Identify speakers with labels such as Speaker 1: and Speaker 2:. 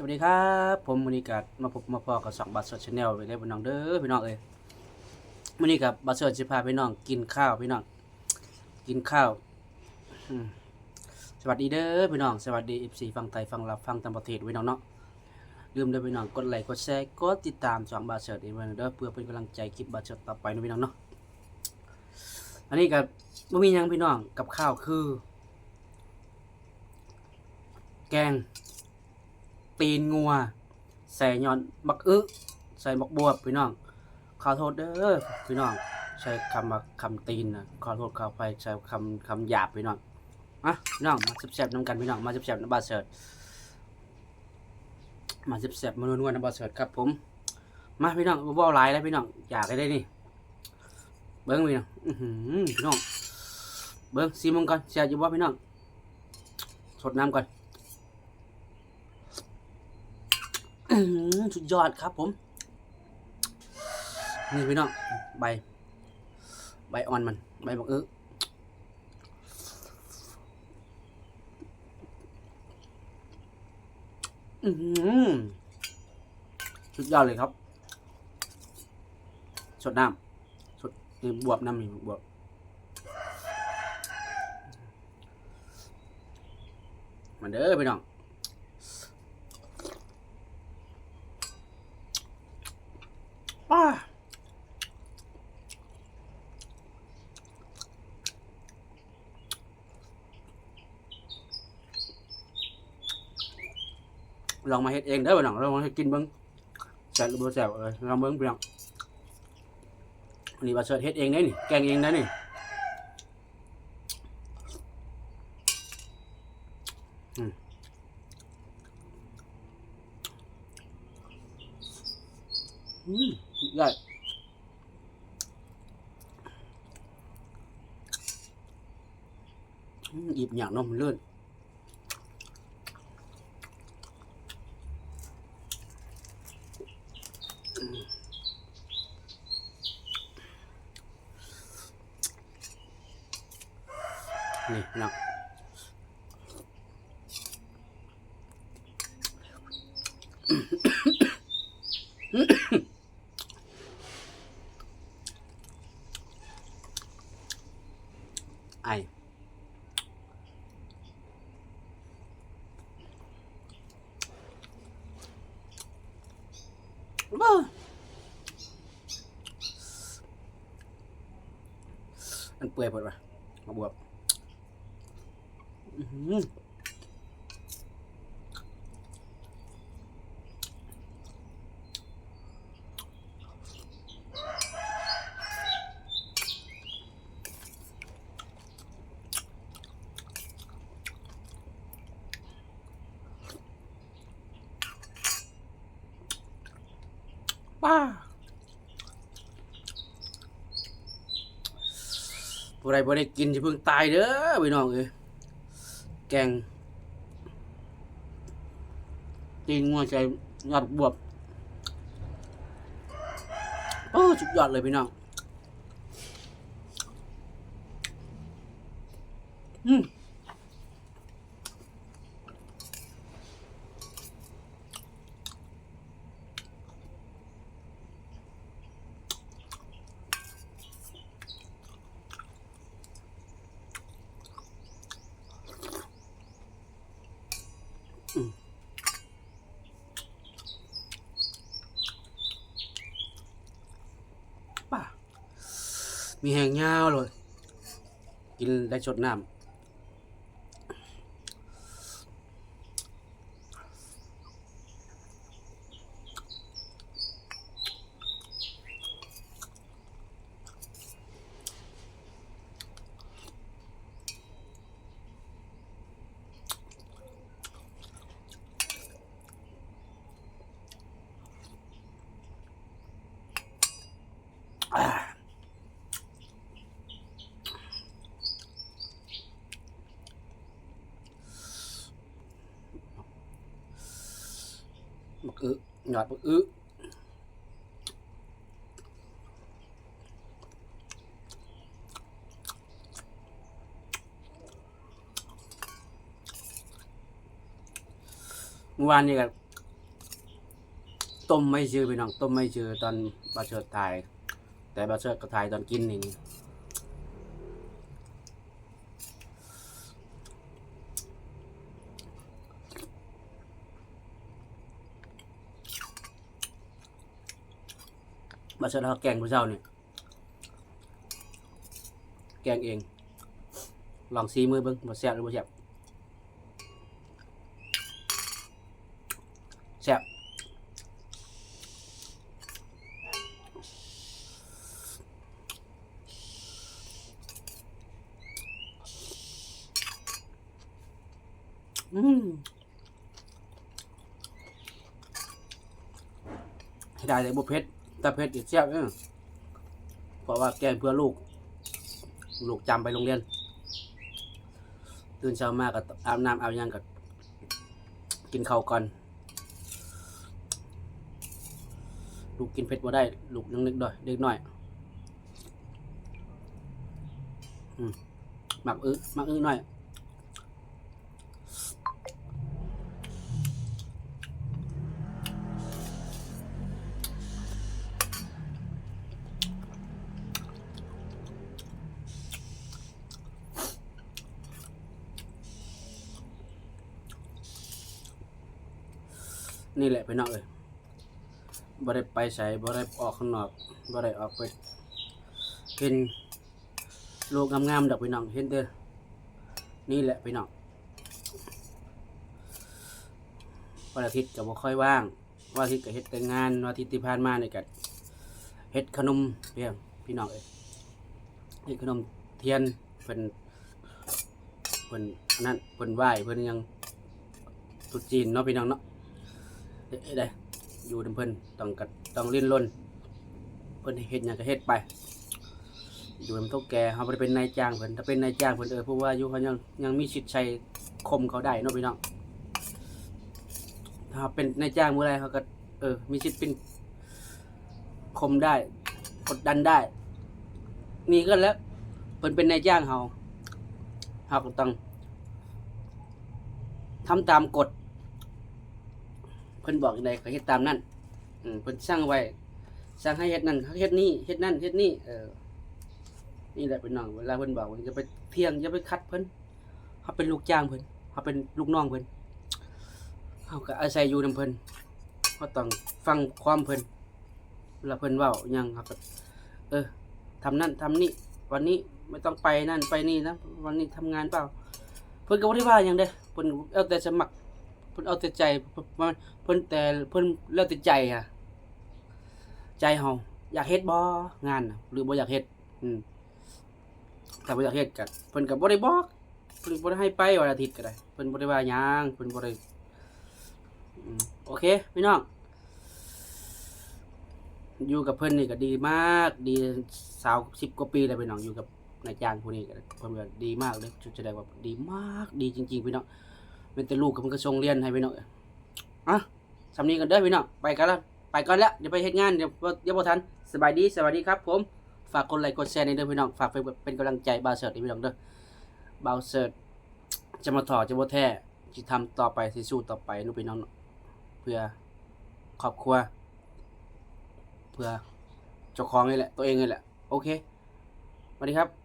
Speaker 1: สวัสดีครับ ผมมอนิกัดมาพบมาพอกับสองบัตรสดชาแนลไปได้พี่น้องเด้อพี่น้องเอ้ยมอนี้กับบัตรสดจะพาพี่น้องกินข้าวพี่น้องกินข้าวสวัสดีเด้อพี่น้องสวัสดี FC ฟังไทยฟังลาวฟังต่างประเทศพี่น้องเนาะลืมเด้อพี่น้องกดไลค์กดแชร์กดติดตามสองบัตรสดอีกวันเด้อเพื่อเป็นกำลังใจคลิปบัตรสดต่อไปนะพี่น้องเนาะอันนี้กับบ่มียังพี่น้องกับข้าวคือ แกง ตีนงัว ใส่ยอนบักอึใส่บักบวบพี่น้องขอโทษเด้อพี่น้อง ใช้คำว่าคำตีนนะขอโทษขอไปใช้คำคำหยาบพี่น้องอะพี่น้องมาแซ่บๆน้ำกันพี่น้องมาแซ่บๆน้ำบาเสิร์ตมาแซ่บๆมานวลๆน้ำบาเสิร์ตครับผม มาพี่น้องบ่เว้าหลายแล้วพี่น้องอยากได้นี่เบิ้งพี่น้องอื้อหือพี่น้องเบิ้งซีมงก่อนเสียอยู่บ่พี่น้องสดน้ำก่อน อื้อหือ สุดยอดครับผม นี่พี่น้องใบ ใบอ่อนมัน ใบบักอึอือสุดยอดเลยครับ สดน้ำสดบวบน้ำนี่บวบมาเด้อพี่น้อง ป้า ลองมาเฮ็ดเองเด้อพี่น้องลองมาเฮ็ดกินเบิ่งแซ่บหรือบ่แซ่บเอ้ยลองเบิ่งพี่น้องนนี้ว่าเสิร์ชเฮ็ดเองได้นี่แกงเองได้นี่อืมอืมได้หยิบอย่างน้องมันเลื่อน นี่เนาะไอว้าอันเปื่อยหมดปะมาบวบอื้อหือ ป้าผู้ใดบ่ได้กินจะเพิ่งตายเด้อพี่น้องเอ้ย แกงตีนงัวใจยอดบวบโอ้สุดยอดเลยพี่น้อง อืม ป้ามีแหงยาวเลย กินได้ชดน้ำ บักอึหยอดบักอึเมื่อวานนี่ก็ต้มไม่ชื่อพี่น้องต้มไม่ชื่อตอนบาเชิดถ่าย แต่บาเชิดก็ถ่ายตอนกินนี่ นี่บาเชิดเขาแกงผู้เจ้านี่แกงเอง ลองซีมือเบิ้งบ่แซ่บหรือบ่แซ่บแซ่บอืมได้เลยบุเพชร แต่เพชรอีกเสียบเนี่ยเพราะว่าแกงเพื่อลูก ลูกจำไปโรงเรียน ตื่นเช้ามาก็อาบน้ำอาบยังกับกินข้าวก่อน ลูกกินเผ็ดบ่ได้ ลูกยังนึกด้วยเด็กน้อยหมักอื้อหมักอื้อหน่อย นี่แหละพี่น้องเอ้ยบ่ได้ไปใส่บ่ได้ออกข้างนอกบ่ได้ออกไปเห็นลูกงามๆดอกพี่น้องเห็นเด้อนี่แหละพี่น้องวันอาทิตย์ก็บ่ค่อยว่างวันอาทิตย์ก็เฮ็ดแต่งานวันอาทิตย์ที่ผ่านมานี่ก็เฮ็ดขนมเพียงพี่น้องเอ้ยเฮ็ดขนมเทียนเพิ่นเพิ่นอันนั้นเพิ่นไหว้เพิ่นยังตรุษจีนเนาะพี่น้องเนาะ ได้อยู่นำเพิ่นต้องกัดต้องลิ้นรนเพิ่นเฮ็ดหยังก็เฮ็ดไป อยู่นำเท่าแก่เฮาบ่ได้เป็นนายจ้างเพิ่นถ้าเป็นนายจ้างเพิ่นเออเพราะว่าอยู่เขายังยังมีสิทธิ์ใช้คมเขาได้เนาะพี่น้องถ้าเป็นนายจ้างเมื่อไรเขาก็เออมีสิทธิ์เป็นคมได้กดดันได้ นี่ก็แล้วเพิ่นเป็นนายจ้างเฮาเฮาก็ต้องทำตามกฎ พิ่นบอกอย่างใดก็เฮ็ดตามนั้นอืมเพิ่นสร้างไว้สร้างให้เฮ็ดนั่นเฮ็ดนี่เฮ็ดนั่นเฮ็ดนี่เออนี่แหละเป็นน้องเวลาเพิ่นบอกว่าจะไปเที่ยงจะไปคัดเพิ่นเฮาเป็นลูกจ้างเพิ่นเฮาเป็นลูกน้องเพิ่นเฮาก็อาศัยอยู่นํเพิ่นเฮาต้องฟังความเพิ่นเวลาเพิ่นเว้าหยังเฮาก็เออทำนั่นทำนี่วันนี้ไม่ต้องไปนั่นไปนี่นะวันนี้ทำงานเปล่า เพิ่นก็บ่ได้ว่าหยังเด้เพิ่นเอาแต่สมัคร พิ่นเอาแต่ใจเพิ่นเพิ่นแต่เพิ่นแล้วแต่ใจอะใจเฮาอยากเฮ็ดบ่งานหรือบ่อยากเฮ็ดอืมถ้าบ่อยากเฮ็ดก็เพิ่นก็บ่ได้บอกเพิ่นบ่ได้ให้ไปวันอาทิตย์ก็ได้เพิ่นบ่ได้ว่าหยังเพิ่นบ่ได้โอเคพี่น้องอยู่กับเพิ่นนี่ก็ดีมาก ดีสาว10กว่าปีแล้วพี่น้องอยู่กับนายจ้างผู้นี้ก็เพิ่นก็ดีมากเลยจุดแสดงว่าดีมากดีจริงๆพี่น้อง เป็นแต่ลูกก็มันก็ส่งเรียนให้พี่น้องอะสำนี้กันเด้อพี่น้องไปกันแล้วไปก่อนแล้วเดี๋ยวไปเฮ็ดงานเดี๋ยวเดี๋ยวบ่ทันสบายดีสวัสดีครับผมฝากกดไลค์กดแชร์ในเด้อพี่น้องฝากเป็นกำลังใจบาวเสิร์ตพี่น้องเด้อบาวเสิร์ตจะมาถอดจะบ่แท้จะทำต่อไปสิสู้ต่อไปนูพี่น้องเพื่อครอบครัว เพื่อเจ้าของนี่แหละตัวเองนี่แหละโอเคสวัสดีครับ